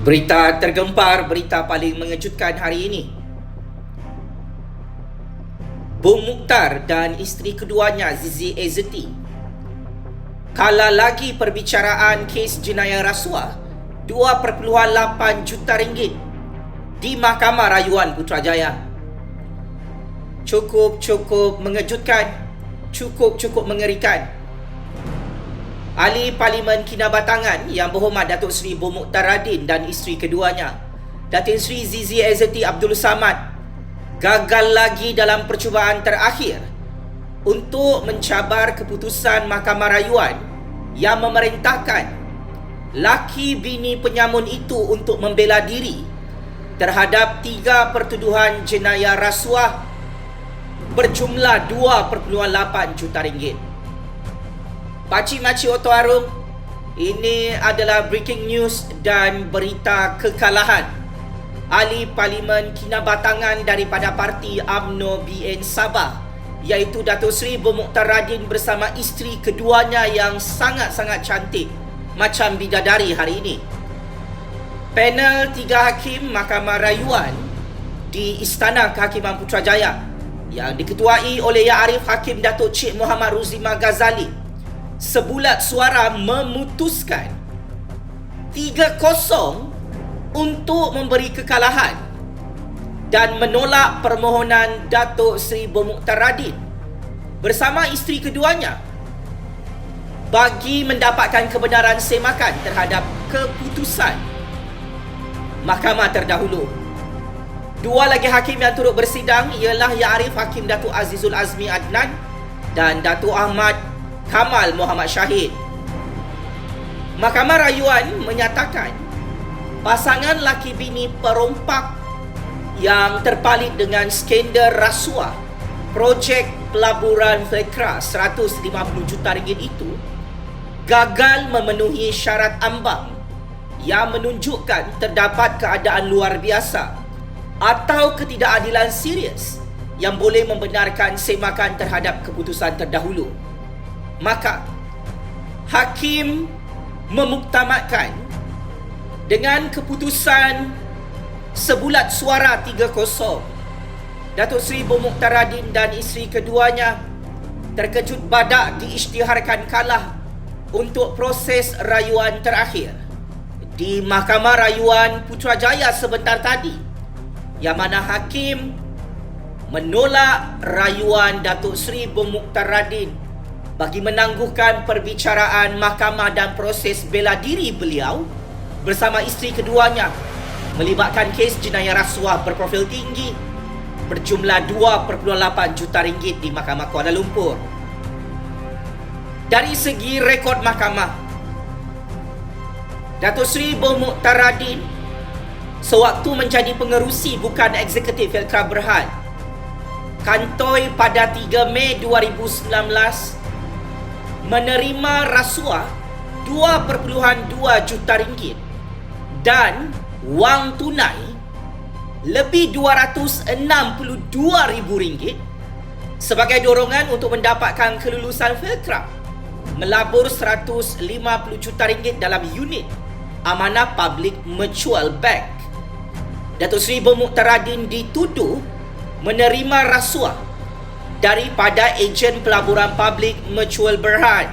Berita tergempar, berita paling mengejutkan hari ini. Bung Mukhtar dan isteri keduanya Zizi Ezeti kala lagi perbicaraan kes jenayah rasuah 2.8 juta ringgit di Mahkamah Rayuan Putrajaya. Cukup-cukup mengejutkan, cukup-cukup mengerikan. Ahli Parlimen Kinabatangan Yang Berhormat Datuk Seri Bung Mukhtar Radin dan isteri keduanya Datin Seri Zizi Ezeti Abdul Samad gagal lagi dalam percubaan terakhir untuk mencabar keputusan Mahkamah Rayuan yang memerintahkan laki bini penyamun itu untuk membela diri terhadap tiga pertuduhan jenayah rasuah berjumlah 2.8 juta ringgit. Pakcik Makcik Oto Arum Ini adalah breaking news dan berita kekalahan Ahli Parlimen Kinabatangan daripada Parti AMNO BN Sabah iaitu Datuk Seri Bermukhtar Radin bersama isteri keduanya yang sangat-sangat cantik macam bidadari hari ini. Panel tiga hakim Mahkamah Rayuan di Istana Kehakiman Putrajaya yang diketuai oleh Yang Arif Hakim Datuk Cik Muhammad Ruzima Ghazali sebulat suara memutuskan 3-0 untuk memberi kekalahan dan menolak permohonan Datuk Seri Bermukhtar Radin bersama isteri keduanya bagi mendapatkan kebenaran semakan terhadap keputusan mahkamah terdahulu. Dua lagi hakim yang turut bersidang ialah Yang Arif Hakim Datuk Azizul Azmi Adnan dan Datuk Ahmad Kamal Muhammad Syahid. Mahkamah Rayuan menyatakan pasangan laki bini perompak yang terpalit dengan skandal rasuah projek pelaburan Fekra 150 juta ringgit itu gagal memenuhi syarat ambang yang menunjukkan terdapat keadaan luar biasa atau ketidakadilan serius yang boleh membenarkan semakan terhadap keputusan terdahulu maka hakim memuktamadkan dengan keputusan sebulat suara 3-0 Datuk Seri Bung Mukhtar Radin dan isteri keduanya terkejut badak diisytiharkan kalah untuk proses rayuan terakhir di Mahkamah Rayuan Putrajaya sebentar tadi yang mana hakim menolak rayuan Datuk Seri Mukhtar Radin bagi menangguhkan perbicaraan mahkamah dan proses bela diri beliau bersama isteri keduanya melibatkan kes jenayah rasuah berprofil tinggi berjumlah 2.8 juta ringgit di Mahkamah Kuala Lumpur. Dari segi rekod mahkamah, Datuk Seri Bung Mukhtar Radin sewaktu menjadi pengerusi bukan eksekutif Felka Berhad kantoi pada 3 Mei 2019 menerima rasuah 2.2 juta ringgit dan wang tunai lebih 262 ribu ringgit sebagai dorongan untuk mendapatkan kelulusan Felcraft melabur 150 juta ringgit dalam unit amanah public mutual bank. Datuk Seri Bermuktaradin dituduh menerima rasuah daripada ejen pelaburan publik Mutual Berhad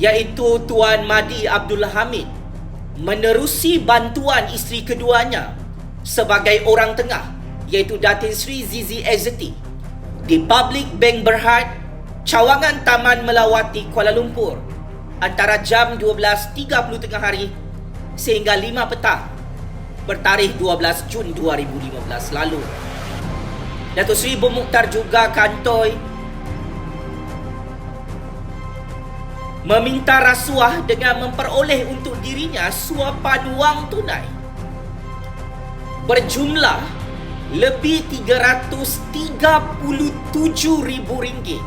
iaitu Tuan Madi Abdul Hamid menerusi bantuan isteri keduanya sebagai orang tengah iaitu Datin Sri Zizi Ezeti di Public Bank Berhad cawangan Taman Melawati Kuala Lumpur antara jam 12.30 tengah hari sehingga 5 petang bertarikh 12 Jun 2015 lalu. Datuk Seri Bung Mukhtar juga kantoi. Meminta rasuah dengan memperoleh untuk dirinya suapan wang tunai. Berjumlah lebih 337 ribu ringgit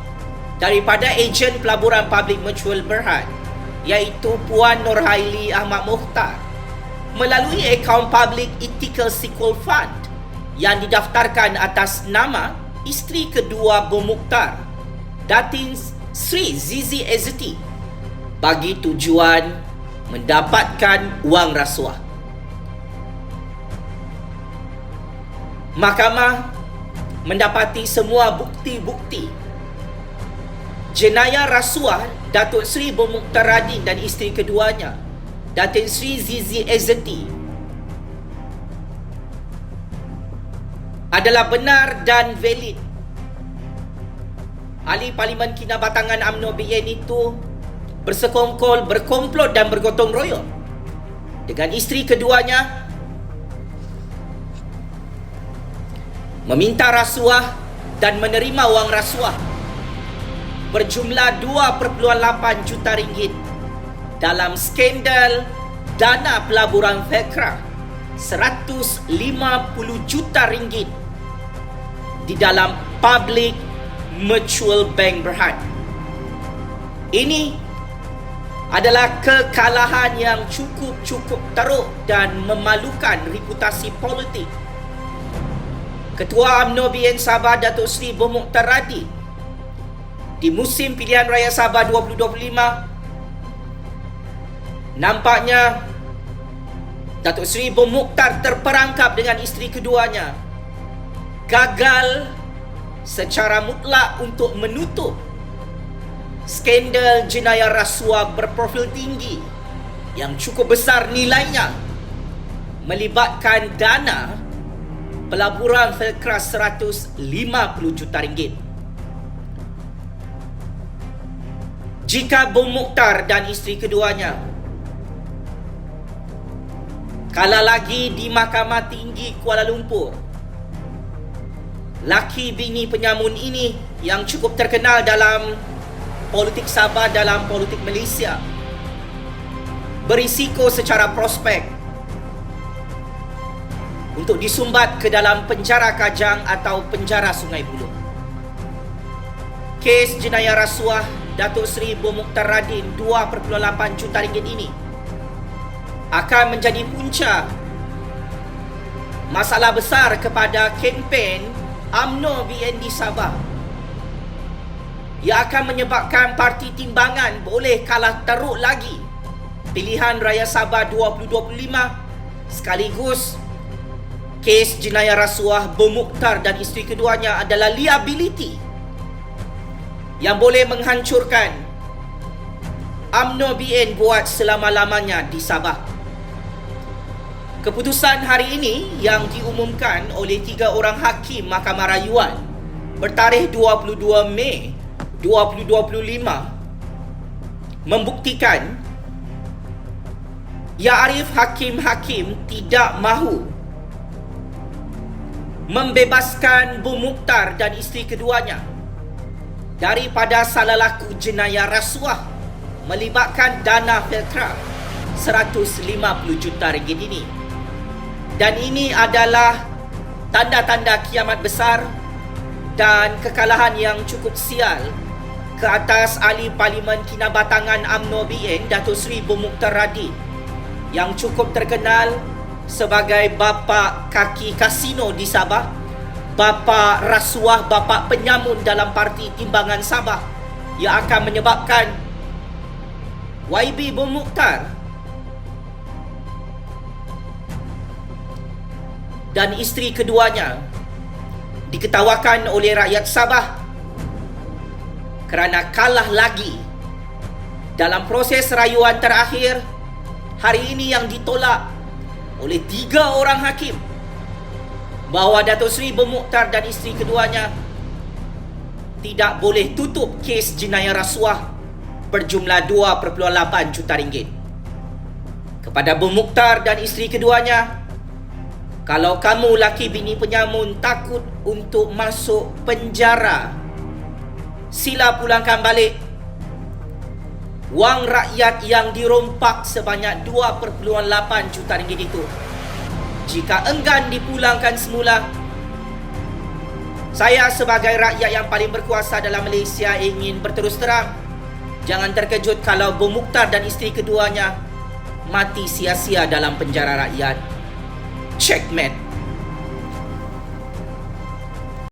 daripada ejen pelaburan publik Mutual Berhad iaitu Puan Nurhaili Ahmad Mukhtar melalui akaun Public Ethical Sequel Fund yang didaftarkan atas nama isteri kedua Bomuktar, Datin Sri Zizi Ezeti bagi tujuan mendapatkan wang rasuah. Mahkamah mendapati semua bukti-bukti jenayah rasuah Datuk Sri Bomuktar Radin dan isteri keduanya, Datin Sri Zizi Ezeti adalah benar dan valid. Ahli Parlimen Kinabatangan UMNO BN itu bersekongkol, berkomplot dan bergotong royong dengan isteri keduanya meminta rasuah dan menerima wang rasuah berjumlah 2.8 juta ringgit dalam skandal dana pelaburan Fekra 150 juta ringgit di dalam Public Mutual Bank Berhad. Ini adalah kekalahan yang cukup-cukup teruk dan memalukan reputasi politik Ketua UMNO BN Sabah Datuk Seri Bermukhtar Radin di musim pilihan raya Sabah 2025 nampaknya Datuk Seri Bermukhtar terperangkap dengan isteri keduanya gagal secara mutlak untuk menutup skandal jenayah rasuah berprofil tinggi yang cukup besar nilainya melibatkan dana pelaburan Felkras 150 juta ringgit. Jika Bung Mukhtar dan isteri keduanya kalah lagi di Mahkamah Tinggi Kuala Lumpur, laki bini penyamun ini yang cukup terkenal dalam politik Sabah dalam politik Malaysia berisiko secara prospek untuk disumbat ke dalam penjara Kajang atau penjara Sungai Buloh. Kes jenayah rasuah Datuk Seri Bermukhtar Radin 2.8 juta ringgit ini akan menjadi punca masalah besar kepada kempen AMNO BND Sabah ia akan menyebabkan parti timbangan boleh kalah teruk lagi pilihan raya Sabah 2025 sekaligus kes jenayah rasuah Bermukhtar dan isteri keduanya adalah liability yang boleh menghancurkan UMNO BN buat selama-lamanya di Sabah. Keputusan hari ini yang diumumkan oleh tiga orang hakim Mahkamah Rayuan bertarikh 22 Mei 2025 membuktikan Ya Arif hakim-hakim tidak mahu membebaskan Bu Mukhtar dan isteri keduanya daripada salah laku jenayah rasuah melibatkan dana Feltra 150 juta ringgit ini. Dan ini adalah tanda-tanda kiamat besar dan kekalahan yang cukup sial ke atas ahli parlimen kinabatangan UMNO BN Datuk Seri Bumukhtar Radin yang cukup terkenal sebagai bapa kaki kasino di Sabah, bapa rasuah, bapa penyamun dalam parti timbangan Sabah yang akan menyebabkan YB Bermukhtar dan isteri keduanya diketawakan oleh rakyat Sabah kerana kalah lagi dalam proses rayuan terakhir hari ini yang ditolak oleh tiga orang hakim bahawa Datuk Seri Bermukhtar dan isteri keduanya tidak boleh tutup kes jenayah rasuah berjumlah 2.8 juta ringgit. Kepada Bermukhtar dan isteri keduanya, kalau kamu laki bini penyamun takut untuk masuk penjara, sila pulangkan balik wang rakyat yang dirompak sebanyak 2.8 juta ringgit itu. Jika enggan dipulangkan semula, saya sebagai rakyat yang paling berkuasa dalam Malaysia ingin berterus terang. Jangan terkejut kalau Bumuktar dan isteri keduanya mati sia-sia dalam penjara rakyat. Checkmate.